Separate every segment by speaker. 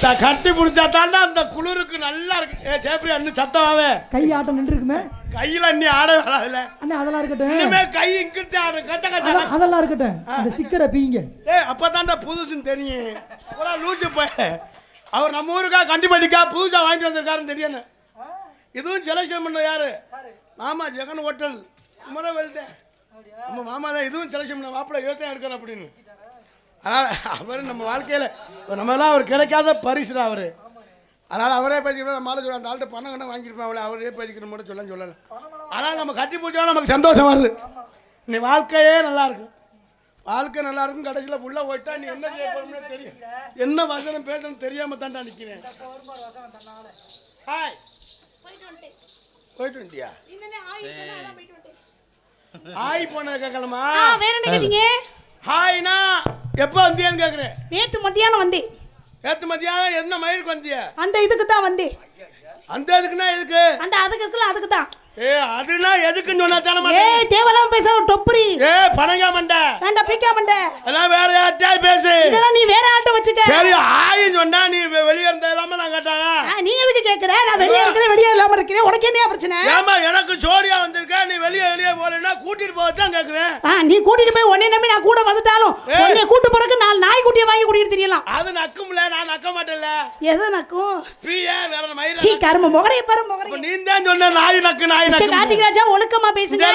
Speaker 1: கட்டி பிடிச்சா தாண்டா அந்த குளிருக்கு நல்லா இருக்கு. ஏ சேப்பரி அண்ணு சத்தமாவே
Speaker 2: கை ஆட்டம் நின்று இருக்குமே
Speaker 1: கையில அண்ணி ஆட வராதுல
Speaker 2: அண்ணே அதெல்லாம் இருக்கட்டும்.
Speaker 1: இனிமே கை இங்கிட்டு ஆடு கச்ச கச்ச.
Speaker 2: அத- அதெல்லாம் இருக்கட்டும். அந்த ஸ்டிக்கரை பீங்க.
Speaker 1: ஏய் அப்பதான்டா புதுசுன்னு தெரியும். பூரா லூசு போய் அவர் நம்ம ஊருக்கா கண்டிப்பாட்டிக்கா புதுசா வாங்கிட்டு வந்திருக்காருன்னு தெரியும் இதுவும் செலக்ஷன் பண்ண யாரு? மாமா ஜெகன் ஹோட்டல். முறை வெல்ட்டேன் நம்ம மாமா தான் இதுவும் செலக்ஷன் பண்ண மாப்பிள்ளை இதைத்தான் எடுக்கணும் அப்படின்னு. அதனால் அவர் நம்ம வாழ்க்கையில் நம்மலாம் அவர் கிடைக்காத பரிசுடா அவர். அதனால் அவரே பேசிக்கிறோம் நம்ம ஆளு சொல்ல அந்த ஆள்கிட்ட பணம் கண்ணா வாங்கியிருப்பேன் அவளை அவரே பேசிக்கணும் மட்டும் சொல்ல சொல்லலை. ஆனால் நம்ம கட்டி பூச்சா நமக்கு சந்தோஷம் வருது. நீ வாழ்க்கையே நல்லா இருக்கும். வாழ்க்கை நல்லா இருக்கும் கடைசியில் புள்ள போயிட்டா நீ என்ன செய்ய போறோம்னே தெரியும். என்ன வசனம் பேசணும் தெரியாம தான்டா நிற்கிறேன் ஹாய் போயிட்டு வந்துட்டியா ஹாய் போனது கேட்கலாமா?
Speaker 3: வேற என்ன கேட்டீங்க?
Speaker 1: ஹாய்னா எப்போ வந்தியான்னு கேட்குறேன்
Speaker 3: நேத்து மத்தியானம் வந்தேன்.
Speaker 1: நேற்று மத்தியானம் என்ன மயிலுக்கு வந்திய?
Speaker 3: அந்த இதுக்கு தான் வந்தேன்.
Speaker 1: அந்த எதுக்குன்னா எதுக்கு?
Speaker 3: அந்த அதுக்கு இருக்குல்ல அதுக்கு தான்
Speaker 1: ஏ அதுனா எதுக்குன்னு சொன்னா தானே
Speaker 3: ஏய் தேவலாம் பேச டொப்புரி.
Speaker 1: ஏ பணங்கா மண்டை.
Speaker 3: வேண்டாம் பீக்கா மண்ட?
Speaker 1: அதெல்லாம் வேற யார்ட்டா பேசு.
Speaker 3: இதெல்லாம் நீ வேற ஆள்கிட்ட வச்சுக்க.
Speaker 1: சரி ஆயின்னு சொன்னா நீ வெளியே இருந்த இல்லாம நான் கேட்டாங்க
Speaker 3: நீ எதுக்கு கேக்குற? நான் வெளியே இருக்கிறேன் வெளியே இல்லாம இருக்கிறேன். உனக்கு என்ன பிரச்சனை?
Speaker 1: ஏமா எனக்கு ஜோடியா வந்திருக்க. நீ வெளியே வெளியே போறேன்னா கூட்டிட்டு போகத்தான் கேக்குறேன்.
Speaker 3: ஆ, நீ கூட்டிட்டு போய் உன்னை நம்பி நான் கூட வந்துட்டாலும். உன்னை கூட்டு போறதுக்கு நாலு நாய் குட்டியை வாங்கி கூட்டிட்டு தெரியலாம்.
Speaker 1: அது நக்கும்ல நான் நக்க மாட்டேன்ல.
Speaker 3: எது நக்கும்?
Speaker 1: பிஏ வேற மயிர
Speaker 3: சீ கரும முகரைய பாரு முகரைய
Speaker 1: நீ தான் சொன்ன நாய் நக்கு நாய்
Speaker 3: மிஸ்டர்
Speaker 1: நக்கு
Speaker 3: கார்த்திக் ராஜா ஒழுக்கமா பேசுங்க.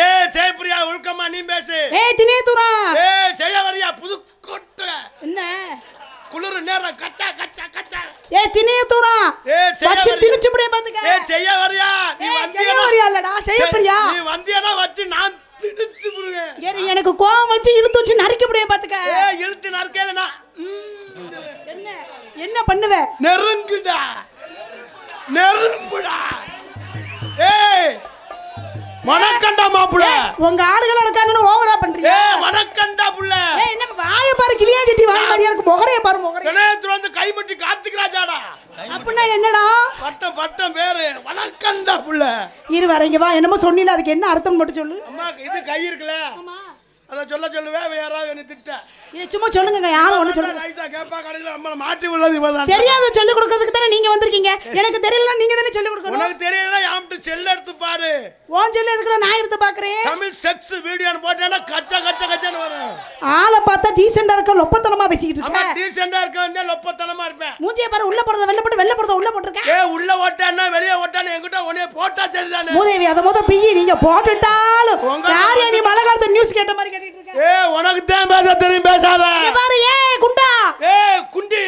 Speaker 1: ஏ ஜெயபிரியா ஒழுக்கமா நீ பேசு.
Speaker 3: ஏய் தினேதுரா
Speaker 1: ஏ செய்ய வரியா புது கொட்டை.
Speaker 3: என்ன?
Speaker 1: குளிர் நேரம் கச்சா கச்சா கச்சா.
Speaker 3: ஏய் தினேதுரா
Speaker 1: ஏ
Speaker 3: வச்சு? திணிச்சு முடிய பாத்துக்க.
Speaker 1: ஏ செய்ய வரியா நீ
Speaker 3: ஏய்,
Speaker 1: வந்தியனா
Speaker 3: செய்ய வரியா இல்லடா, செய்ய வரியா?
Speaker 1: நீ வந்தியனா வச்சு நான் திணிச்சு விடுவேன்
Speaker 3: ஏறி எனக்கு கோவம் வச்சு இழுத்து வச்சு நறுக்க முடிய பாத்துக்க.
Speaker 1: ஏ இழுத்து நறுக்கையில நான்
Speaker 3: என்ன? என்ன பண்ணுவ?
Speaker 1: நெருங்குடா. நெருங்குடா. ஏய் மணக்கண்டா மாப்புல
Speaker 3: உங்க ஆளுகள இருக்கானுன்னு ஓவரா பண்றீங்க.
Speaker 1: ஏ மணக்கண்டா புள்ள.
Speaker 3: ஏய் என்ன வாய பாரு கிளியா சட்டி வாய மாதிரியா இருக்கு முகரைய பாரு முகரைய.
Speaker 1: கணேத்துல வந்து கைமட்டி கார்த்திக் ராஜாடா.
Speaker 3: அப்படின்னா என்னடா?
Speaker 1: பட்டம் பட்டம் பேரு மணக்கண்டா புள்ள.
Speaker 3: இரு வரீங்க வா என்னமோ சொன்னீல அதுக்கு என்ன அர்த்தம் மட்டும் சொல்லு.
Speaker 1: அம்மா இது கை இருக்குல்ல. அதை சொல்ல சொல்லுவேன் வேற யாராவது என்ன திட்ட.
Speaker 3: இது சும்மா சொல்லுங்க யாரும் ஒண்ணு சொல்லுங்க
Speaker 1: மாட்டி உள்ளது இவதான்
Speaker 3: தெரியாத சொல்லி கொடுக்கறதுக்கு தானே நீங்க வந்திருக்கீங்க? எனக்கு தெரியல நீங்க தானே சொல்லி கொடுக்கணும்?
Speaker 1: உனக்கு தெரியல யாம்ட்டு செல் எடுத்து பாரு.
Speaker 3: ஓன் சொல்லி எதுக்கு நான் எடுத்து பாக்குறேன்?
Speaker 1: தமிழ் செக்ஸ் வீடியோன்னு போட்டேன்னா கச்ச கச்ச கச்சன்னு வரும்.
Speaker 3: ஆளை பார்த்தா டீசெண்டா இருக்க லொப்பத்தனமா பேசிக்கிட்டு இருக்க.
Speaker 1: டீசெண்டா இருக்க வந்து லொப்பத்தனமா இருப்பேன்
Speaker 3: மூஞ்சிய பாரு உள்ள போறத வெளில போட்டு வெளில போறத உள்ள போட்டிருக்க.
Speaker 1: ஏ உள்ள ஓட்டானா வெளியே ஓட்டானா என்கிட்ட உடனே போட்டா சரிதானே?
Speaker 3: மூதேவி அத மொத பிய்யி நீங்க போட்டுட்டாலும் யாரையா நீ மழை காலத்து நியூஸ் கேட்ட மாதிரி கேட்டுட்டு இருக்க?
Speaker 1: ஏ உனக்கு தான் பேச தெரியும் பேசாத.
Speaker 3: பாரு ஏ குண்டா.
Speaker 1: ஏ குண்டி.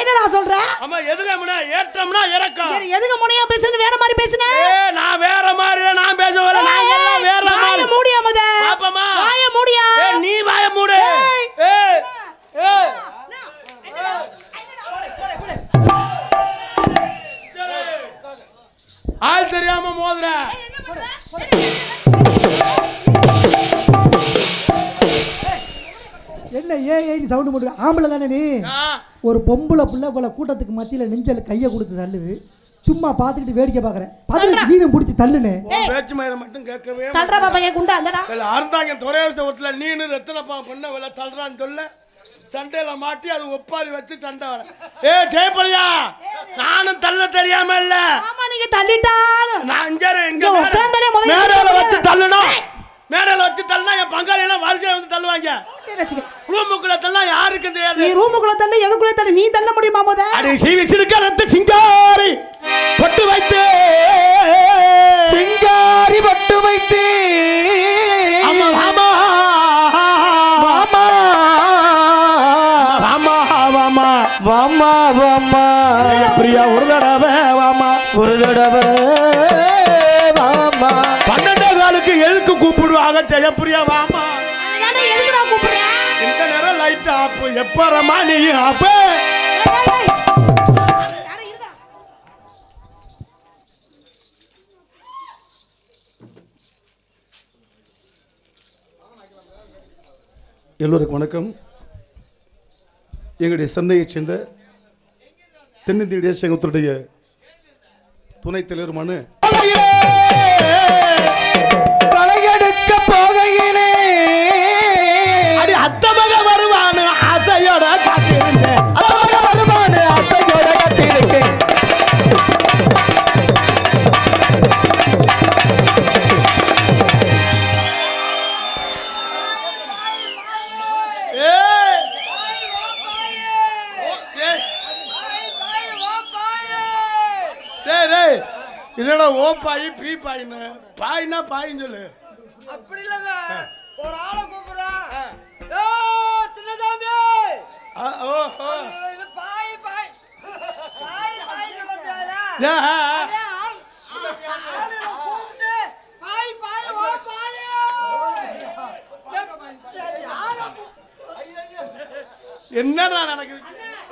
Speaker 3: என்னடா சொல்ற?
Speaker 1: அம்மா எதுக்கம்னா ஏற்றம்னா இறக்கம்?
Speaker 3: சரி, எதுக்கு முனையா பேசுறது வேற மாதிரி பேசுன?
Speaker 1: ஏ நான் வேற மாதிரி நான் பேச வர நான் எல்லாம் வேற மாதிரி.
Speaker 3: மூடியா முத?
Speaker 1: பாப்பமா
Speaker 3: வாய மூடியா?
Speaker 1: ஏ நீ வாய மூடு. ஏ ஏ. ஆள் தெரியாம மோதுற.
Speaker 2: என்ன ஏ ஏன்னு சவுண்டு போட்டு ஆம்பளை தானே நீ? ஒரு பொம்பளை புள்ள போல கூட்டத்துக்கு மத்தியில நெஞ்சல் கையை கொடுத்து தள்ளுது. சும்மா பார்த்துக்கிட்டு வேடிக்கை பார்க்குறேன். பதினெட்டு வீரம் பிடிச்சி தள்ளுனே.
Speaker 1: பேச்சு மயிரை மட்டும் கேட்கவே
Speaker 3: தள்ளுற பாப்பா ஏன் குண்டா அந்தடா.
Speaker 1: இல்ல அருந்தாங்க துறையரசத்துல நீனு ரத்தனப்பா பொண்ணை வில தள்ளுறான்னு சொல்ல சண்டையில மாட்டி அது ஒப்பாரி வச்சு சண்டை வர. ஏ ஜெயபரியா நானும் தள்ள தெரியாம இல்ல.
Speaker 3: ஆமா நீங்க தள்ளிட்டாலும்.
Speaker 1: நான் இங்க மேடை-
Speaker 3: உட்கார்ந்தாலே முதல்ல
Speaker 1: வச்சு
Speaker 3: உட்காரு.
Speaker 1: மேடையில வச்சு தள்ளுனா என் பங்காளி எல்லாம் வரிசையில வந்து தள்ளுவாங்க. ரூமுக்குள்ள தள்ளா யாருக்கும் தெரியாது.
Speaker 3: நீ ரூமுக்குள்ள தள்ளு எதுக்குள்ள தள்ளு? நீ தள்ள முடியுமா முத?
Speaker 1: அடி சீவி சிறுக்கரத்து சிங்காரி பட்டு வைத்து.
Speaker 4: சிங்காரி பட்டு வைத்து.
Speaker 1: அம்மா வாமா.
Speaker 4: வாமா
Speaker 1: வாமா. பிரியா ஒரு தடவை வாமா.
Speaker 4: ஒரு தடவை.
Speaker 1: எதுக்கு கூப்பிடுவாங்க? ஜெயப்பிரியா வாமா இந்த நேரம் லைட் ஆப்பு எப்பறமா நீ ஆப்பு.
Speaker 5: எல்லோருக்கும் வணக்கம். எங்களுடைய சென்னையைச் சேர்ந்த தென்னிந்திய இந்திய சங்கத்துடைய துணைத் தலைவருமான
Speaker 4: அத்தமக வருவானு
Speaker 1: ஆசையோட காத்திருந்த அத்தமக வருவானு ஆசையோட
Speaker 4: காத்திருக்க
Speaker 1: என்னடா ஓ பாய் பி பாயின்னு? பாயினா பாயின்னு சொல்லு.
Speaker 6: அப்படி இல்லைங்க ஒரு ஆளை
Speaker 1: என்னடா நடக்குது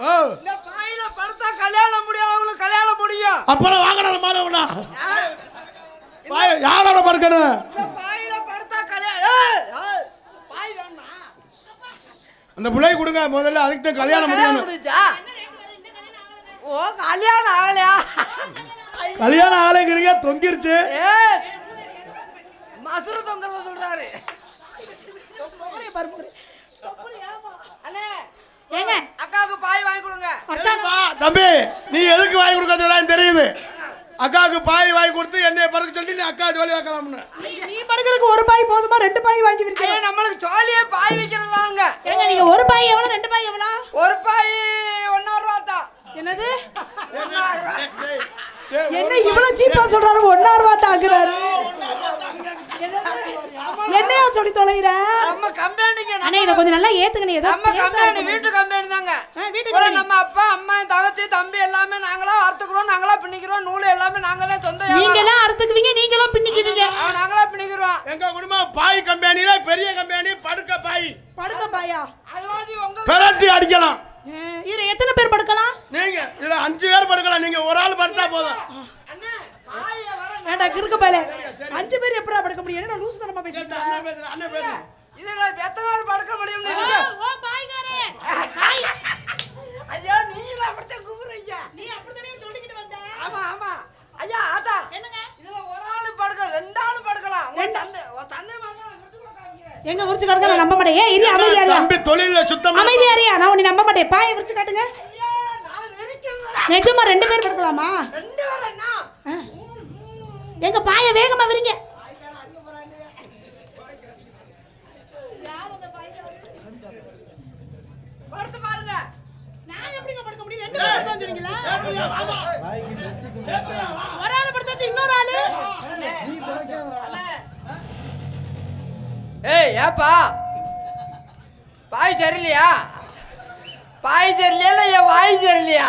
Speaker 1: ஓ
Speaker 6: இந்த பாயில படுத்தா கல்யாணம் முடியாதவங்களுக்கு கல்யாணம் முடியும்
Speaker 1: அப்புறம் வாங்கடா மாறவனா பாய் யாரோட படுக்கணும்
Speaker 6: இந்த பாயில படுத்தா கல்யாணம் பாய் வேணா
Speaker 1: அந்த பிள்ளை கொடுங்க முதல்ல அதுக்கு தான் கல்யாணம் முடியணும்.
Speaker 6: ஓ கல்யாணம் ஆகலையா?
Speaker 1: கல்யாணம் ஆலைங்கிறீங்க தொங்கிருச்சு.
Speaker 6: ஏ மசுறு தொங்கல சொல்றாரு. அக்காவுக்கு பாய் வாங்கி கொடுங்க?
Speaker 1: தம்பி நீ எதுக்கு வாங்கி கொடுக்க தெரியுது. அக்காவுக்கு பாய் வாங்கி கொடுத்து என்னைய பறக்க சொல்லி நீ அக்கா ஜோலி வைக்கலாம்னு
Speaker 3: நீ படுக்கிறதுக்கு ஒரு பாய் போதுமா? ரெண்டு பாய் வாங்கி விற்கிறேன்
Speaker 6: நம்மளுக்கு ஜோலியே பாய் வைக்கிறதாங்க
Speaker 3: ஏங்க நீங்க ஒரு பாய் எவ்வளவு ரெண்டு பாய் எவ்வளவு
Speaker 6: ஒரு பாய் ஒன்னாறு ரூபா தான்.
Speaker 3: என்னது? என்ன இவ்வளவு சீப்பா சொல்றாரு? ஒன்னா ரூபா தாக்குறாரு என்னையா சொல்லி தொலைகிற
Speaker 6: நம்ம கம்பெனிங்க
Speaker 3: அண்ணே இதை கொஞ்சம் நல்லா ஏத்துக்கணும் ஏதோ
Speaker 6: நம்ம கம்பெனி. வீட்டு கம்பெனி தாங்க.
Speaker 3: ஆ, வீட்டு
Speaker 6: ஒரு
Speaker 3: company.
Speaker 6: நம்ம அப்பா அம்மா என் தங்கச்சி தம்பி எல்லாமே நாங்களா அறுத்துக்கிறோம் நாங்களா பின்னிக்கிறோம் நூல் எல்லாமே நாங்களே சொந்த
Speaker 3: நீங்க
Speaker 6: வியாபாரம்.
Speaker 3: எல்லாம் அறுத்துக்குவீங்க நீங்களும் பின்னிக்குவீங்க
Speaker 6: அவன் நாங்களா பின்னிக்கிறோம்.
Speaker 1: எங்க குடும்பம் பாய் கம்பெனில பெரிய கம்பெனி படுக்க பாய்.
Speaker 3: படுக்க பாயா?
Speaker 6: அது மாதிரி உங்க
Speaker 1: பெரட்டி அடிக்கலாம்.
Speaker 3: இதுல எத்தனை பேர் படுக்கலாம்?
Speaker 1: நீங்க இதுல அஞ்சு பேர் படுக்கலாம் நீங்க ஒரு ஆள் படுத்தா போதும்.
Speaker 6: அண்ணே பாய வர
Speaker 3: ஏண்டா கிறுக்க பாயல. அஞ்சு பேர் எப்படா படுக்க முடியும்? என்னடா லூசு தனமா பேசிட்டு?
Speaker 1: அண்ணன் பேசுறேன், அண்ணன் பேசுறேன்.
Speaker 6: இதுல எத்தனை பேர் படுக்க முடியும்
Speaker 3: ஓ, பாய்காரே. பாய்.
Speaker 6: ஐயா நீங்களும் அப்படித்தான் கூப்பிடுறீங்க?
Speaker 3: நீ அப்படித்தானே சொல்லிக்கிட்டு வந்த?
Speaker 6: ஆமா ஆமா. ஐயா ஆத்தா.
Speaker 3: என்னங்க?
Speaker 6: இதுல ஒரு ஆளு படுக்க ரெண்டு ஆளு படுக்கலாம். உங்க தந்தை உன் தந்தை மாதிரி
Speaker 3: எங்க விரிச்சு காட்டுங்க நான் நம்ப மாட்டேன். ஏன் இரு அமைதியா இருயா
Speaker 1: தம்பி தொழில சுத்தமா
Speaker 3: அமைதியா நான் உன்னை நம்ப மாட்டேன். பாயை விரிச்சு காட்டுங்க.
Speaker 6: ஐயா நான் வெறிக்கிறதுல
Speaker 3: நிஜமா ரெண்டு பேர் படுக்கலாமா?
Speaker 6: ரெண்டு பேரும் என்ன?
Speaker 3: எங்க பாயை வேகமா விரிங்க. ஒரு ஆளு படுத்து வச்சு இன்னொரு ஆளு.
Speaker 6: ஏய் ஏப்பா? பாய் சரியில்லையா பாய் சரியில்லையா இல்ல என் வாய் சரியில்லையா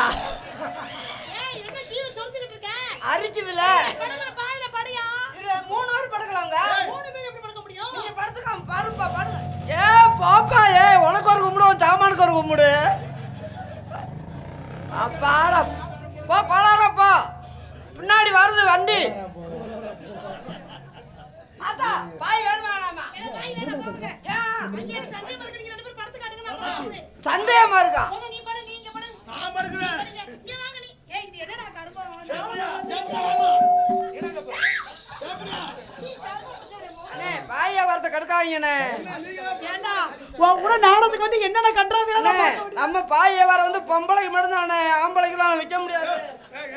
Speaker 6: அரிக்குதுல
Speaker 3: படுக்கிற பாயில படுயா
Speaker 6: இதுல மூணு பேர் படுக்கலாங்க
Speaker 3: மூணு பேர் எப்படி படுக்க முடியும்
Speaker 6: நீங்க படுத்துக்காம பாருப்பா பாருங்க ஏ பாப்பா ஏ உனக்கு ஒரு கும்பிடு சாமானுக்கு ஒரு கும்பிடு. அப்பாடா போ பலாரப்பா பின்னாடி வருது வண்டி. ஆத்தா பாய் வேணுமா
Speaker 3: சந்தேகமா இருக்கு நீங்க ரெண்டு பேரும் படுத்து காட்டுங்க நான் படுக்கிறேன்.
Speaker 6: சந்தேகமா இருக்கா?
Speaker 3: போங்க, நீ படு நீங்க படு.
Speaker 1: நான் படுக்கிறேன்.
Speaker 3: படுங்க. இங்க வாங்க நீ. ஏய் இது என்னடா கருப்பா
Speaker 6: அண்ணே பாய வரத கடுக்காதீங்கண்ணே
Speaker 3: ஏண்டா உன் கூட நாடத்துக்கு வந்து என்னென்ன கன்றாவியா
Speaker 6: நம்ம பாய வர வந்து பொம்பளைக்கு மட்டும்தானே ஆம்பளைக்கெல்லாம் விற்க முடியாது.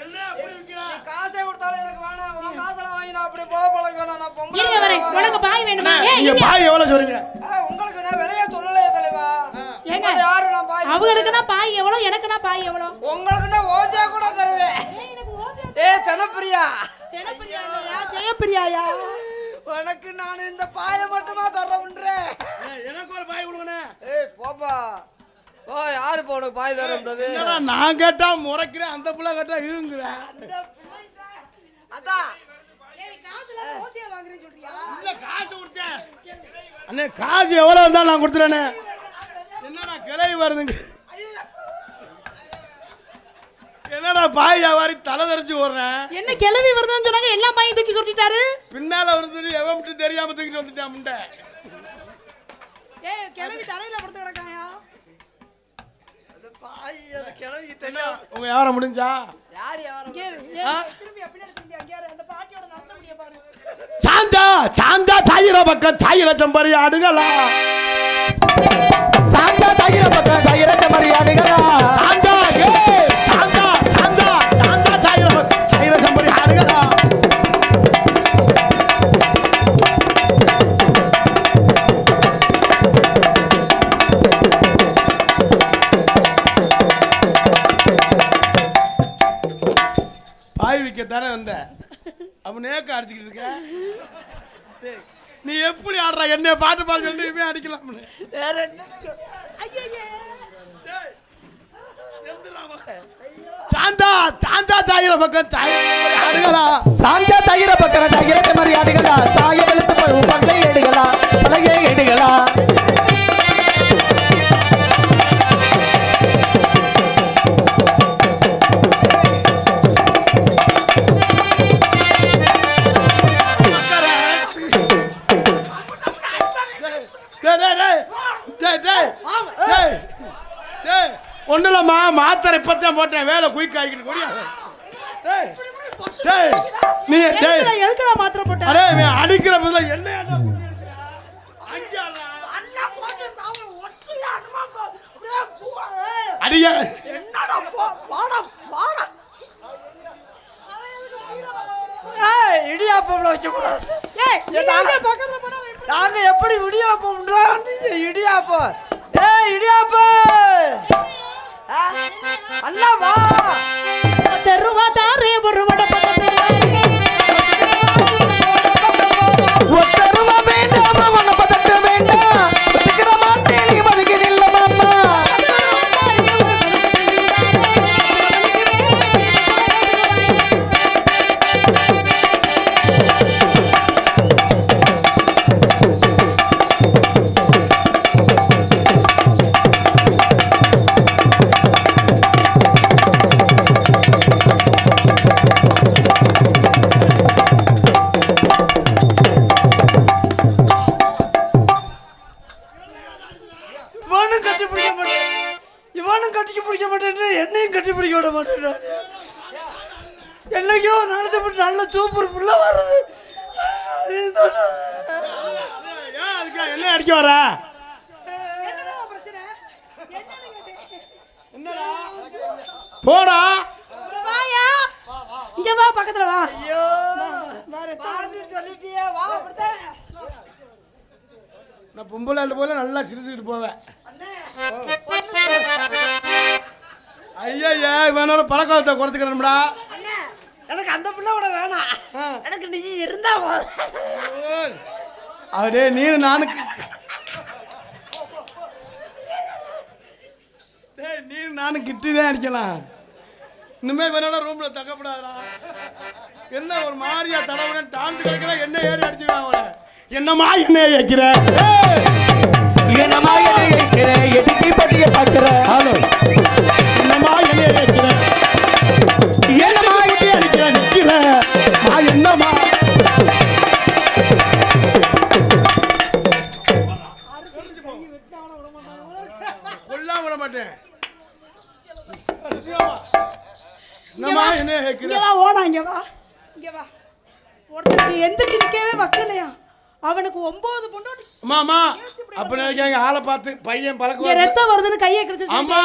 Speaker 1: என்ன அப்படி வைக்கிறா?
Speaker 6: நீ காசே கொடுத்தாலும் எனக்கு வேணாம். உன் காசுல வாங்கி நான் அப்படி பொல பொழைக்க வேணாம். நான் பொம்பளை.
Speaker 3: உனக்கு பாய் வேணுமா?
Speaker 1: நீங்க. பாய் எவ்வளவு சொல்றீங்க?
Speaker 6: உங்களுக்கு நான் விலைய சொல்லலையே தலைவா.
Speaker 3: ஏங்க
Speaker 6: யாரு நான் பாய்
Speaker 3: அவங்களுக்குனா பாய் எவ்வளவு எனக்குனா பாய் எவ்வளவு?
Speaker 6: உங்களுக்கு நான் ஓசியா கூட தருவேன். ஏ சனப்பிரியா.
Speaker 3: செனப்பிரியா ஜெயப்பிரியாயா?
Speaker 6: உனக்கு நான் இந்த பாய மட்டுமா தரேன்றேன்
Speaker 1: ஏய், எனக்கு ஒரு பாய் கொடுங்கண்ணே.
Speaker 6: ஏய் போப்பா. ஓ யாரு போ உனக்கு பாய் தரேன்றது
Speaker 1: என்னடா நான் கேட்டா முறைக்கிறேன் அந்த புள்ள கேட்டா இதுங்கிறேன்
Speaker 6: அதான்
Speaker 3: ஏய் காசுல ஓசையா வாங்குறேன்னு சொல்றியா?
Speaker 1: இல்ல காசு கொடுத்தேன். அண்ணே காசு எவ்வளவு இருந்தாலும் நான் கொடுத்துறேனே என்னடா கிளவி வருதுங்க? என்னடா பாய் வியாபாரி தலை தெரிச்சு ஓடுறேன்
Speaker 3: என்ன கிளவி வருதுன்னு சொன்னாங்க எல்லா பாயும் தூக்கி சுட்டிட்டாரு
Speaker 1: பின்னால வருது எவன் மட்டும் தெரியாம தூக்கிட்டு வந்துட்டான் முண்டை?
Speaker 3: ஏய் கிளவி தலையில படுத்து கிடக்காயா?
Speaker 6: பாய் அது கிளவி தெரியும்.
Speaker 1: உங்க வியாபாரம் முடிஞ்சா?
Speaker 6: யார்
Speaker 3: ஏய், திரும்பி பின்னாடி திரும்பி அங்கே. அந்த பாட்டியோட நச்ச முடிய பாரு.
Speaker 1: சாந்தா சாந்தா தாயிர பக்கம் தாயிர
Speaker 4: சாந்தா பக்கம் மரியாதைகளா
Speaker 1: சாந்தா வந்தேன் அவன் நேக்க அடிச்சுக்கிட்டு இருக்க. நீ எப்படி ஆடுற? என்னைய பாட்டு பாட சொல்லி இவன் அடிக்கலாம்னு.
Speaker 6: வேற என்ன?
Speaker 1: டேய், எந்திரா மகன். சாந்தா சாந்தா தாயிர பக்கம் தாயிர
Speaker 4: சாஞ்சா தயிர பக்கர தயிரத்த மாதிரி ஆடுகளா? சாய வெளுத்து போய் பங்கை எடுகளா? பலகை எடுகளா?
Speaker 1: போட்டேன் வேலை குயிக் ஆகிக்கிட்டு கொடியா? டேய் டேய் நீ டேய்.
Speaker 3: எதுக்குடா மாத்திரை போட்ட?
Speaker 1: அரே அடிக்கிற பதில என்ன அடிய?
Speaker 6: என்னடா போ வாடா வாடா. ஏய் இடியாப்பம்ல வைக்க கூடாது
Speaker 3: ஏய் நீ
Speaker 6: ஏண்டா?
Speaker 3: எங்க பக்கத்துல போனா அவன் எப்படி-
Speaker 6: நாங்க எப்படி இடியாப்பம்ன்றோம் நீ இடியாப்பம் ஏய் இடியாப்பம் ஆ, அண்ணா வா.
Speaker 3: தெருவா தாரே
Speaker 6: சூப்பர் புள்ள வர்றது.
Speaker 1: என்ன அடிக்க வர. போடா.
Speaker 3: வாயா. இங்க வா பக்கத்துல வா.
Speaker 6: ஐயோ. சொல்லிட்டியே வா
Speaker 1: நான் பொம்பளை போல நல்லா சிரிச்சுக்கிட்டு போவேன். ஐயா இவனோட பழக்கத்தை குறைச்சிக்கிறோம்டா
Speaker 6: அண்ணே எனக்கு அந்த பிள்ளை கூட வேணாம். எனக்கு நீ இருந்தா போதும்.
Speaker 1: அப்படியே நீ நானு டேய் நீ நானும் கிட்டி தான் அடிக்கலாம். இனிமே இவனோட ரூம்ல தக்கப்படாதா என்ன ஒரு மாதிரியா தடவை டான்ஸ் கிடைக்கல என்ன ஏறி அடிச்சுக்கலாம் அவனை? என்னம்மா என்ன வைக்கிற
Speaker 4: என்னமா என்னை இருக்கிற எதுக்கு பட்டிய பாக்குற
Speaker 1: என்னம்மா என்ன வைக்கிற கொல்லாம விட மாட்டேன். என்னம்மா என்ன
Speaker 3: இங்க
Speaker 1: வைக்கிற
Speaker 3: வா ஓனா இங்க வா இங்க வா ஒருத்தருக்கு எந்திரிச்சு நிக்கவே வக்கலையா? அவனுக்கு ஒன்பது பொண்ணு.
Speaker 1: மாமா அப்ப நினைக்காங்க ஆளை பார்த்து பையன் பழக்கம்
Speaker 3: ரத்தம் வருதுன்னு கையை கிடச்சு
Speaker 1: அம்மா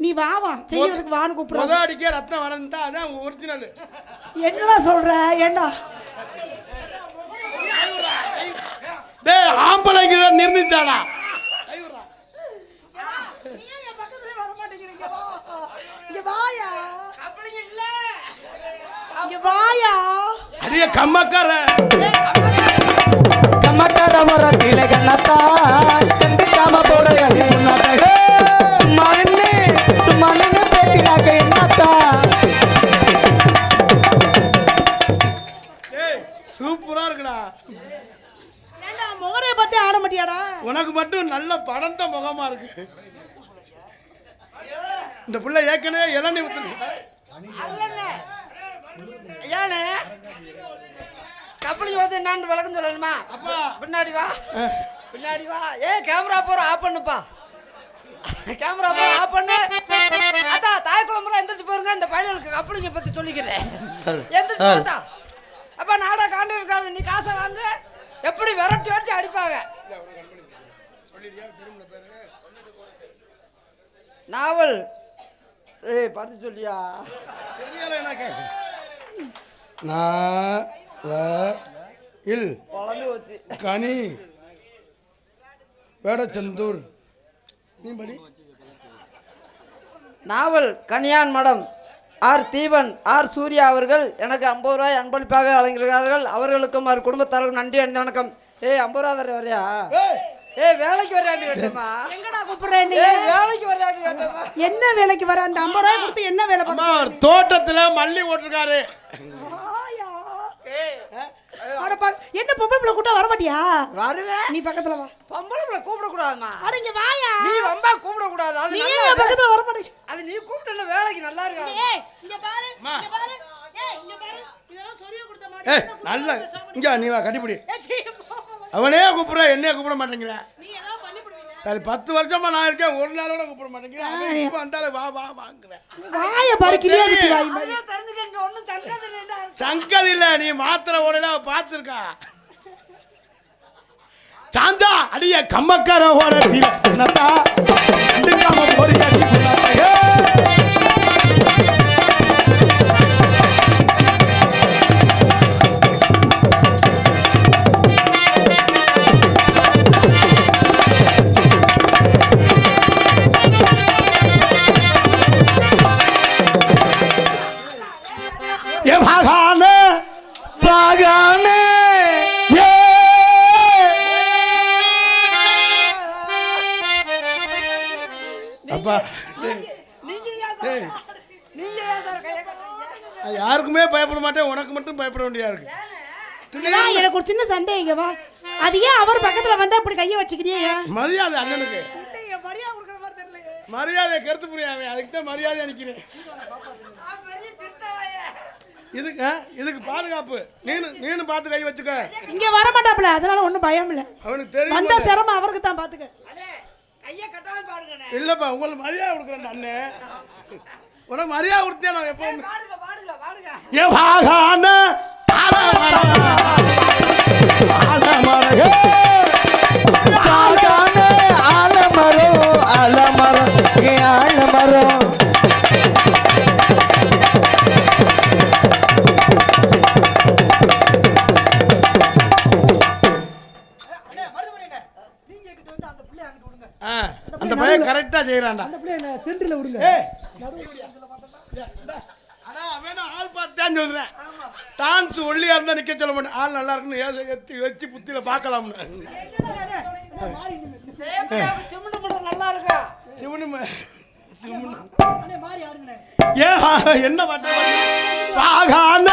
Speaker 3: நீ வா வா. செய்யறதுக்கு வான்னு
Speaker 1: முத
Speaker 3: கூப்பிடுற
Speaker 1: அடிக்க ரத்தம் வரந்தா அதான் ஒரிஜினல்
Speaker 3: என்னடா சொல்ற? ஏண்டா?
Speaker 1: டேய் ஆம்பளைங்க நிர்ணயிச்சாடா
Speaker 3: இங்க வாயா. இங்க வாயா.
Speaker 1: அடிய கம்மக்கார.
Speaker 4: கம்மக்கார. வர கீழே கண்ணத்தா கண்டுக்காம போட
Speaker 3: பத்தி ஆட மாட்டியாடா
Speaker 1: உனக்கு மட்டும் நல்ல படந்த முகமா இருக்கு. இந்த பிள்ளை ஏற்கனவே இளநீ
Speaker 6: அல்லண்ணே. ஐயாண்ணே கப்பலி வந்து என்னான்னு விளக்கம் சொல்லணுமா?
Speaker 1: அப்பா.
Speaker 6: பின்னாடி வா. பின்னாடி வா. ஏ கேமரா போற ஆஃப் பண்ணுப்பா. கேமரா போற ஆஃப் பண்ணு. அத்தா தாய் குழம்புற எந்திரிச்சு போருங்க இந்த பயலுக்கு கப்பலிங்க பத்தி சொல்லிக்கிறேன். எந்திரிச்சு பார்த்தா. அப்பா நாடா காண்டு இருக்காங்க நீ காசை வாங்க. எப்படி விரட்டி விரட்டி அடிப்பாங்க. நாவல். ஏய் பார்த்து சொல்லியா?
Speaker 1: தெரியல எனக்கு நான் இல். கனி. வேடச்சந்தூர். நீ படி.
Speaker 6: நாவல் கனியான் மடம். ஆர். தீபன் ஆர். சூர்யா அவர்கள் எனக்கு ஐம்பது ரூபாய் அன்பளிப்பாக வழங்கியிருக்கிறார்கள். அவர்களுக்கும் அவர் குடும்பத்தாருக்கும் நன்றி அணிந்த வணக்கம். ஏய் ஐம்பது ரூபா தர வரையா ஏய் வேலைக்கு வரையாண்டு கேட்டேம்மா
Speaker 3: எங்கடா கூப்பிடுறேன்
Speaker 6: வேலைக்கு கேட்டேம்மா
Speaker 3: என்ன வேலைக்கு வர? அந்த ஐம்பது ரூபாய் கொடுத்து என்ன வேலை
Speaker 1: அம்மா
Speaker 3: பார்த்து
Speaker 1: தோட்டத்துல மல்லி போட்டிருக்காரு.
Speaker 3: அட என்ன பொம்பளை பிள்ளை கூட்ட வர மாட்டியா
Speaker 6: வருவேன்
Speaker 3: நீ பக்கத்துல வா.
Speaker 6: பொம்பளை பிள்ளை கூப்பிடக்கூடாதும்மா.
Speaker 3: அட இங்க வாயா.
Speaker 6: நீ ரொம்ப கூப்பிடக்கூடாது. அது
Speaker 3: நீ பக்கத்துல வர மாட்டேங்க
Speaker 6: அது நீ கூப்பிட்டல வேலைக்கு நல்லா இருக்கா?
Speaker 3: ஏய் இங்க பாரு
Speaker 1: அம்மா.
Speaker 3: இங்க பாரு. ஏய் இங்க பாரு. இதெல்லாம் சொரிய கொடுத்த
Speaker 1: ஏய்
Speaker 3: மாட்டேன்
Speaker 1: நல்ல இங்க நீ வா கட்டிப்பிடி.
Speaker 3: ஏய்.
Speaker 1: அவனே கூப்பிடுற என்னைய கூப்பிட மாட்டேங்கிற. சரி பத்து வருஷமா நான் இருக்கேன் ஒரு நாளோட கூப்பிட மாட்டேங்கிறேன் இப்ப வந்தாலும் வா வா வாங்குறேன்
Speaker 3: வாய.
Speaker 1: சங்கதி. இல்ல நீ மாத்திரை ஓடல பார்த்துருக்கா. சாந்தா அடிய கம்மக்கார ஓட நத்தா கண்டுக்காம போறியா யாருக்குமே பயப்பட மாட்டேன் உனக்கு மட்டும் பயப்பட வேண்டியா இருக்கு.
Speaker 3: எனக்கு ஒரு சின்ன சண்டை இங்க வா. அது ஏன் அவர் பக்கத்துல வந்தா இப்படி கைய வச்சுக்கிறியே?
Speaker 1: மரியாதை அண்ணனுக்கு.
Speaker 3: மரியாதை
Speaker 1: கருத்து புரியாம அதுக்கு தான் மரியாதை அனுக்கிறேன். இதுக்கு இதுக்கு பாதுகாப்பு. நீனு நீனு பார்த்து கை வச்சுக்க.
Speaker 3: இங்க வர மாட்டாப்ல அதனால ஒண்ணும் பயம் இல்ல.
Speaker 1: அவனுக்கு தெரியும்
Speaker 3: வந்தா சிரமம் அவருக்கு தான் பாத்துக்க
Speaker 6: அண்ணே, கையை கட்டாம பாடுங்கண்ணே.
Speaker 1: இல்லப்பா உங்களுக்கு மரியாதை கொடுக்குறேன் அண்ணன் உனக்கு மரியாதை கொடுத்தேன் நான் எப்பவுமே
Speaker 6: பாடுங்க, பாடுங்க, பாடுங்க.
Speaker 1: ஏ வாகான டான்ஸ் ஒல்லியா இருந்தா நிக்க சொல்ல மாட்டேன் ஆள் நல்லா இருக்குன்னு எத்தி வச்சு புத்தியில
Speaker 6: பாக்கலாம் நல்லா இருக்கா
Speaker 1: சிவனு என்ன பண்ண பாகான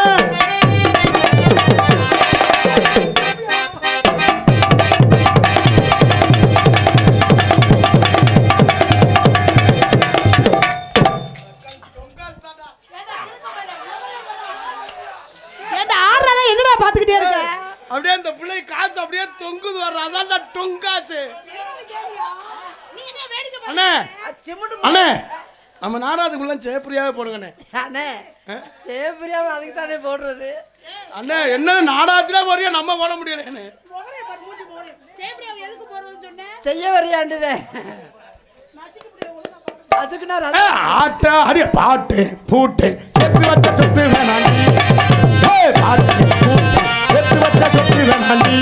Speaker 1: நம்ம நாடாதுக்குள்ள சேப்பரியாவே போடுங்கண்ணே.
Speaker 6: அண்ணே சேப்பரியாவை அதுக்கு தானே போடுறது?
Speaker 1: அண்ணே என்ன நாடாத்திலே போறியா நம்ம போட முடியலண்ணே
Speaker 6: செய்ய வரையாண்டுதே
Speaker 3: நசுக்கி முடியாது ஒழுங்கா பாரு.
Speaker 6: அதுக்கு நான்
Speaker 1: ஏ, ஆட்ட அடி பாட்டு பூட்டு. எப்படி வச்ச சொத்து வேணாண்டி பாட்டு பூட்டு. எப்படி வச்ச சொத்து வேணாண்டி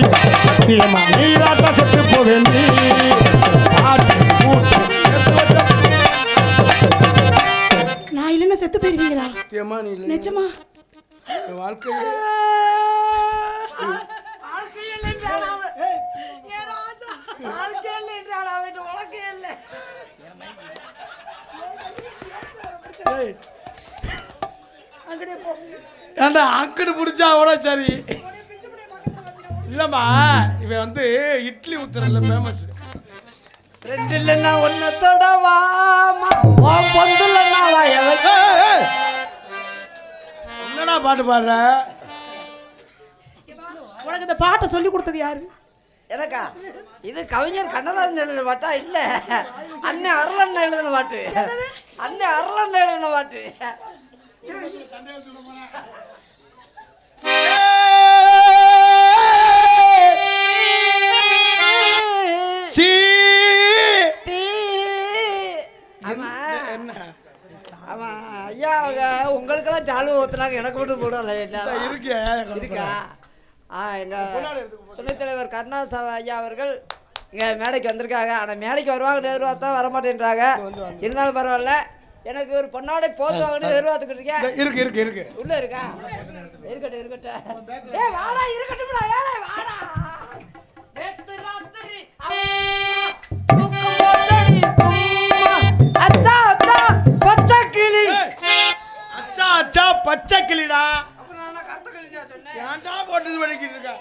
Speaker 1: சத்தியமா நீராட்ட சொத்து போவேண்டி பாட்டு பூட்டு.
Speaker 3: செத்து போயிருவீங்களா
Speaker 1: சத்தியமா நீ இல்லை
Speaker 3: நிஜமா
Speaker 1: ஏய். ஏன்டா அக்கடு பிடிச்சா கூட சரி. இல்லம்மா இவன் வந்து இட்லி ஊத்துறதுல ஃபேமஸ்
Speaker 6: ரெண்டு இல்லைன்னா ஒன்னத்தோட வாமா உன் பொந்து இல்லைன்னா வா. எவன்
Speaker 1: என்னடா பாட்டு பாடுற?
Speaker 3: உனக்கு இந்த பாட்டை சொல்லி கொடுத்தது யாரு?
Speaker 6: எனக்கா? இது கவிஞர் கண்ணதாசன் எழுதின பாட்டா? இல்ல. அண்ணன் அருளண்ணன் எழுதின பாட்டு. அண்ணன் அருளண்ணன் எழுதின பாட்டு.
Speaker 1: என்ன
Speaker 6: ஆமா ஐயா அவங்க உங்களுக்கெல்லாம் சாலு ஊத்துனாங்க எனக்கு மட்டும் போடல என்ன
Speaker 1: இருக்கியா
Speaker 6: இருக்கா? ஆ எங்க துணைத் தலைவர் ஐயா அவர்கள் இங்க மேடைக்கு வந்திருக்காங்க. ஆனா மேடைக்கு வருவாங்க எதிர்பார்த்தா வர மாட்டேன்றாங்க. இருந்தாலும் பரவாயில்ல. எனக்கு ஒரு பொன்னாடை போத்து வாங்கன்னு எதிர்பார்த்துக்கிட்டு இருக்கேன்.
Speaker 1: இருக்கு இருக்கு இருக்கு.
Speaker 6: உள்ள இருக்கா? இருக்கட்டும் இருக்கட்டும். ஏய் வாடா இருக்கட்டும்டா ஏலே வாடா. நேத்து ராத்திரி
Speaker 1: அச்சா பச்சை கிளிடா? ஏன்டா போட்டு பண்ணிக்கிட்டு இருக்கா?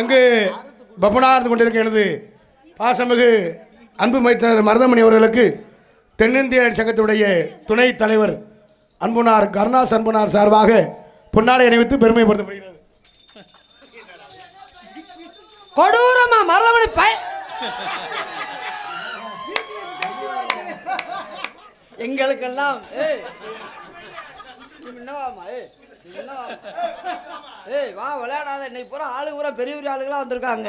Speaker 1: எங்கு பப்பனார்ந்து கொண்டிருக்க எனது பாசமிகு அன்பு மைத்தனர் மருதமணி அவர்களுக்கு தென்னிந்திய சங்கத்தினுடைய துணைத் தலைவர் அன்புனார் கருணாஸ் அன்புனார் சார்பாக பொன்னாடை அணிவித்து பெருமைப்படுத்தப்படுகிறது.
Speaker 6: கொடூரமா மரவணி பய எங்களுக்கெல்லாம் வாம்மா, ஏய் வா விளையாடாத. இன்னைக்கு பூரா ஆளு பூரா பெரிய பெரிய ஆளுகளாம் வந்திருக்காங்க.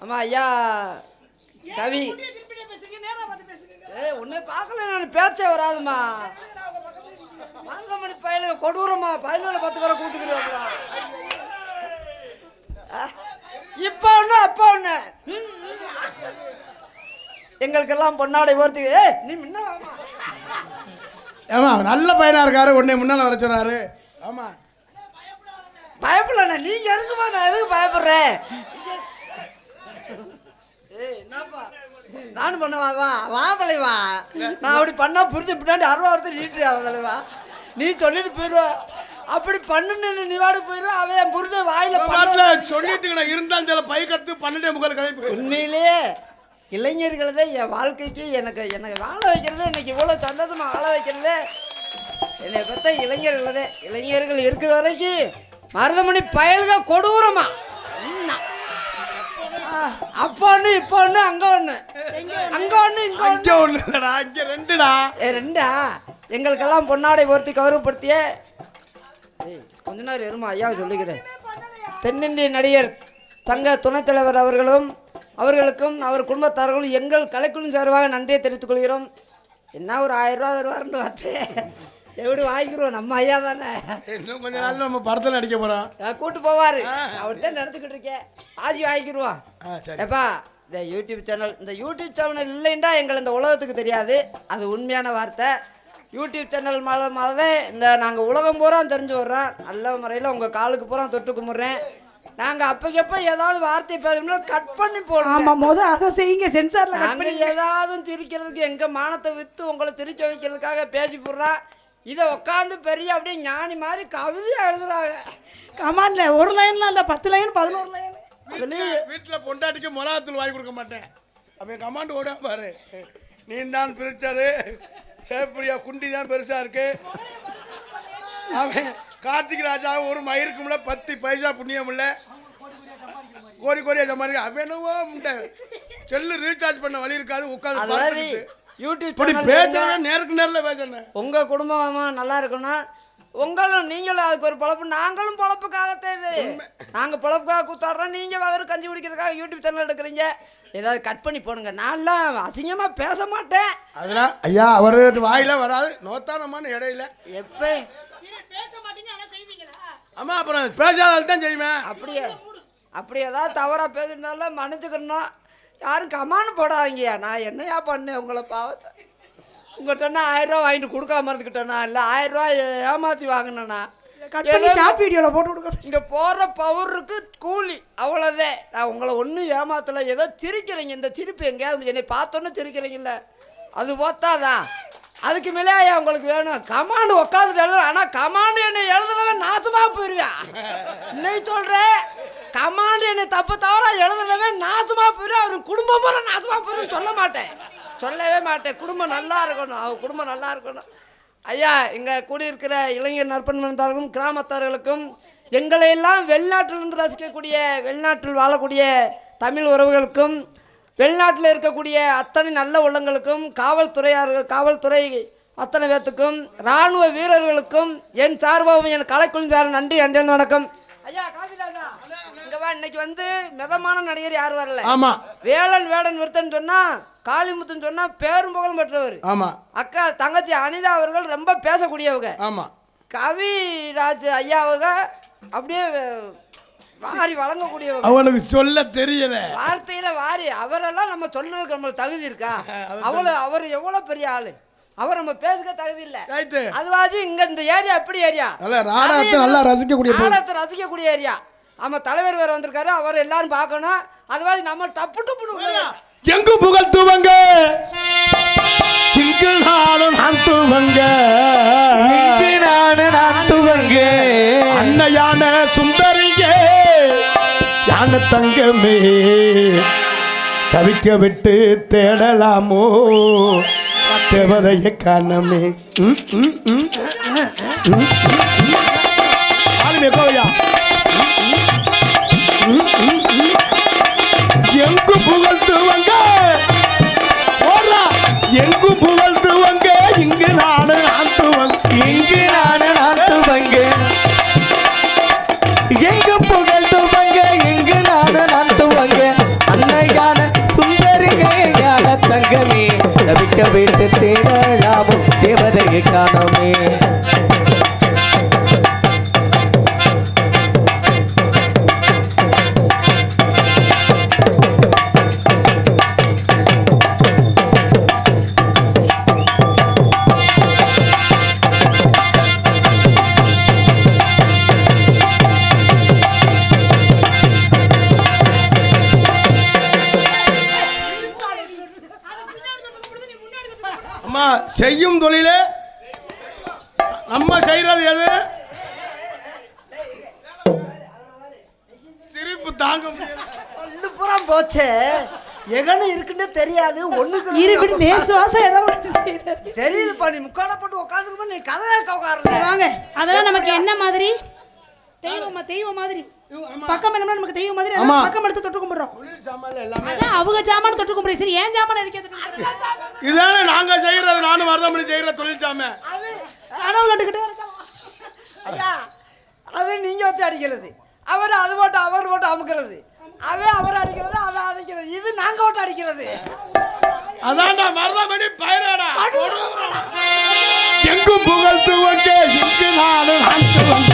Speaker 6: ஆமா ஐயா கவி. ஏய் உன்னை பார்க்கல நான் பேச்சே வராதுமா மருதமணி பயலுக கொடூரமா பயலுகளை பத்து பேரை கூட்டுக்கிறோம்டா இப்போ ஒண்ணு அப்போ ம். எங்களுக்கெல்லாம் பொன்னாடை போர்த்தி ஏய் நீ முன்ன வாமா
Speaker 1: ஏமா நல்ல பையனா இருக்காரு உன்னை முன்னால வர சொன்னாரு ஆமா.
Speaker 6: பயப்படல நீங்க எதுக்குமா நான் எதுக்கு பயப்படுறேன்? ஏய் என்னப்பா? நானும் பண்ணவா? வா வா தலைவா. நான் அப்படி பண்ணா புரிஞ்ச பின்னாடி அறுபது ஒருத்தர் அவன் தலைவா. நீ சொல்லிட்டு போயிடுவ அப்படி பண்ணுன்னு நீ வாடு போயிடுவ அவன் புரிஞ்ச வாயில
Speaker 1: சொல்லிட்டு நான் இருந்தாலும் சில பை கத்து பன்னெண்டே முக்கால் கதை
Speaker 6: உண்மையிலேயே இளைஞர்களை தான் என் வாழ்க்கைக்கு எனக்கு எனக்கு வாழ வைக்கிறது இன்னைக்கு இவ்வளோ சந்தோஷமா வாழ வைக்கிறது. என்னை பார்த்தா இளைஞர்களே இளைஞர்கள் இருக்கிற வரைக்கும் மருதமணி பயல்க கொடூரமா. அப்போ ஒன்று இப்போ ஒன்று அங்கே ஒன்று அங்கே ஒன்று இங்கே ஒன்று
Speaker 1: இங்க ஒண்ணு இல்லடா இங்க ரெண்டுடா.
Speaker 6: ஏ ரெண்டா? எங்களுக்கெல்லாம் பொன்னாடை பொருத்தி கௌரவப்படுத்திய. கொஞ்ச நேரம் இருமா ஐயா சொல்லிக்கிறேன். தென்னிந்திய நடிகர் சங்க துணைத் தலைவர் அவர்களும் அவர்களுக்கும் அவர் குடும்பத்தார்களும் எங்கள் கலைக்குழு சார்பாக நன்றியை தெரிவித்துக் கொள்கிறோம். என்ன ஒரு ஆயிரம் ரூபா தருவாருன்னு பார்த்தேன் எப்படி வாங்கிக்கிறோம் நம்ம ஐயா தானே.
Speaker 1: இன்னும் கொஞ்ச நாள்ல நம்ம படத்துல நடிக்க
Speaker 6: நான் கூட்டு போவாரு. அவர் தான் நடந்துக்கிட்டு இருக்கேன். ஆஜி
Speaker 1: சரி.
Speaker 6: ஏப்பா இந்த யூடியூப் சேனல் இந்த யூடியூப் சேனல் இல்லைண்டா எங்களை இந்த உலகத்துக்கு தெரியாது. அது உண்மையான வார்த்தை. யூடியூப் சேனல் மூலமாக தான் இந்த நாங்கள் உலகம் பூரா தெரிஞ்சு வர்றோம். நல்ல முறையில் உங்கள் காலுக்கு பூரா தொட்டு கும்பிட்றேன். நாங்கள் அப்பக்கப்போ ஏதாவது வார்த்தை பேசணும்னா கட் பண்ணி
Speaker 3: ஆமா
Speaker 6: போடுவோம்
Speaker 3: முத அதை செய்யுங்க. சென்சார்ல கட்
Speaker 6: நாங்கள் ஏதாவது சிரிக்கிறதுக்கு எங்கள் மானத்தை விற்று உங்களை சிரிக்க வைக்கிறதுக்காக பேசி போடுறோம் இதை உட்காந்து பெரிய அப்படியே ஞானி மாதிரி கவிதையாக எழுதுறாங்க.
Speaker 3: கமாண்ட்ல ஒரு லைன்லாம் இல்ல பத்து லைன் பதினோரு லைன்
Speaker 1: வீட்டுல பொண்டாட்டிக்கு மிளகாத்தூள் வாங்கி கொடுக்க மாட்டேன். அவன் கமாண்ட் ஓட பாரு. நீ தான் பிரிச்சது. சேப்பிரியா குண்டி தான் பெருசா இருக்கு. அவன் கார்த்திக் ராஜா ஒரு மயிருக்கு முள்ள பத்து பைசா புண்ணியம் இல்ல. கோடி கோடியா சம்பாதிக்க அவன் என்னவோ முண்டை செல்லு ரீசார்ஜ் பண்ண வழி இருக்காது உட்காந்து.
Speaker 6: யூடியூப்
Speaker 1: பேசுறேன் நேருக்கு நேரில் பேசுறேன்
Speaker 6: உங்க குடும்பமா நல்லா இருக்கணும் உங்களும் நீங்களும் அதுக்கு ஒரு பொழப்பு நாங்களும் பொழப்புக்காகத்தான் இது. நாங்க பொழப்புக்காக கூத்தாடுறோம் நீங்க வகரு கஞ்சி குடிக்கிறதுக்காக யூடியூப் சேனல் எடுக்கிறீங்க. ஏதாவது கட் பண்ணி போடுங்க. நான்லாம் அசிங்கமா பேச மாட்டேன்.
Speaker 1: அதெல்லாம் ஐயா அவர் வாயில வராது. நோத்தானமான இடையில.
Speaker 6: எப்ப?
Speaker 3: பேச மாட்டீங்க ஆனா செய்வீங்களா?
Speaker 1: ஆமா அப்புறம் பேசாதால் தான் செய்வேன்.
Speaker 6: அப்படியே அப்படி ஏதாவது தவறா பேசியிருந்தாலும் மன்னிச்சுக்கணும் யாரும் கமான்னு போடாதீங்கய்யா நான் என்னையா பண்ணேன் உங்களை பாவத்தை? உங்கள்கிட்ட ஆயிரம் ரூபா வாங்கிட்டு கொடுக்காம இருந்துக்கிட்டேனா? இல்லை ஆயிரம் ரூபா ஏ- ஏமாத்தி வாங்கினேனா?
Speaker 3: கட் பண்ணி ஷார்ட் வீடியோல போட்டு கொடுக்க
Speaker 6: இங்க போற பவருக்கு கூலி அவ்வளோதான் நான் உங்களை ஒன்றும் ஏமாத்தல. ஏதோ சிரிக்கிறீங்க. இந்த சிரிப்பு எங்கேயாவது என்னை பார்த்தோன்னே சிரிக்கிறீங்கல்ல. அது போத்தாதா அதுக்கு மேலே ஐயா உங்களுக்கு வேணும். கமாண்டு உட்காந்துட்டு எழுதுறேன் ஆனால் கமாண்டு என்னை எழுதுனவன் நாசமாக போயிருவேன் இன்னைக்கு சொல்கிறேன் கமாண்டு என்னை தப்பு தவிர எழுதுனவன் நாசமாக போயிடும் அவர் குடும்பம் பூரா நாசமாக போயிடும் சொல்ல மாட்டேன். சொல்லவே மாட்டேன். குடும்பம் நல்லா இருக்கணும். அவன் குடும்பம் நல்லா இருக்கணும். ஐயா இங்கே கூடியிருக்கிற இளைஞர் நற்பண்பர்களுக்கும் கிராமத்தார்களுக்கும் எங்களையெல்லாம் வெளிநாட்டிலிருந்து ரசிக்கக்கூடிய வெளிநாட்டில் வாழக்கூடிய தமிழ் உறவுகளுக்கும் வெளிநாட்டில் இருக்கக்கூடிய அத்தனை நல்ல உள்ளங்களுக்கும் காவல்துறையார்கள் காவல்துறை அத்தனை பேர்த்துக்கும் இராணுவ வீரர்களுக்கும் என் சார்பாகவும் என் கலைக்குழு வேறு நன்றி அன்றேன் வணக்கம். ஐயா வா இன்னைக்கு வந்து மிதமான நடிகர் யாரும் வரல?
Speaker 1: ஆமா.
Speaker 6: வேலன் வேடன் விருத்தன் சொன்னா காளிமுத்துன்னு சொன்னா பேரும் புகழும் பெற்றவர்.
Speaker 1: ஆமா.
Speaker 6: அக்கா தங்கச்சி அனிதா அவர்கள் ரொம்ப பேசக்கூடியவங்க.
Speaker 1: ஆமா.
Speaker 6: கவிராஜ் ஐயா அவங்க அப்படியே வாரி வழங்கக்கூடியவங்க.
Speaker 1: அவனுக்கு சொல்ல தெரியல.
Speaker 6: வார்த்தையில வாரி. அவரெல்லாம் நம்ம சொல்றதுக்கு நம்மளுக்கு தகுதி இருக்கா? அவ்வளோ அவர் எவ்வளோ பெரிய ஆளு? அவர் நம்ம பேசுக தகுதி இல்ல.
Speaker 1: ரைட்டு
Speaker 6: அதுவாச்சு இங்க இந்த ஏரியா எப்படி ஏரியா?
Speaker 1: நல்ல நாடகத்தை நல்லா ரசிக்கக்கூடிய.
Speaker 6: நாடகத்தை ரசிக்கக்கூடிய ஏரியா. ஆமா தலைவர் வேற வந்திருக்காரு. அவர் எல்லாரும் பார்க்கணும். அதுவாது நம்ம டப்பு டப்புன்னு
Speaker 1: எங்கும் புகழ் துவங்க? இங்கு நானும் நான் துவங்க. தங்கமே தவிக்க விட்டு தேடலாமோ? தேவதைய காணமே. எங்கு புகழ்த்துவங்க எங்கு புகழ்த்துவங்க இங்கு நான்
Speaker 4: விட்டு தேடலாமும் தேவதையை காணோமே.
Speaker 6: தெரியாது. ஒண்ணுக்கு
Speaker 3: இருவிட்டு நேசுவாசம் ஏதோ ஒண்ணு செய்றாரு.
Speaker 6: தெரியுது பண்ணி முக்காட போட்டு உட்காந்துக்கு நீ கதை உட்காரல
Speaker 3: வாங்க அதெல்லாம் நமக்கு என்ன மாதிரி? தெய்வமா தெய்வம் மாதிரி. பக்கம் என்னமா நமக்கு தெய்வம் மாதிரி
Speaker 1: ஆமா.
Speaker 3: பக்கம் எடுத்து தொட்டு கும்பிடுறோம். அதான் அவங்க ஜாமான் தொட்டு கும்பிடுறேன் சரி ஏன் ஜாமான் எதுக்கே தொட்டு கும்பிடுறேன்
Speaker 1: இதானே நாங்க செய்யறது நானும் வரதமணி செய்யற தொழில் சாமை
Speaker 3: கனவு கண்டுக்கிட்டே இருக்கலாம்
Speaker 6: ஐயா அது நீங்க வச்சு அடிக்கிறது. அவர் அது போட்டு அவர் போட்டு அமுக்கிறது. அவன் அவர் அடிக்கிறது அவன் அடிக்கிறது. இது நாங்க போட்டு அடிக்கிறது.
Speaker 1: அதான்டா மருதமணி பயிராடா எங்கும் புகழ் துவங்க இங்கு நானும் நான் துவங்க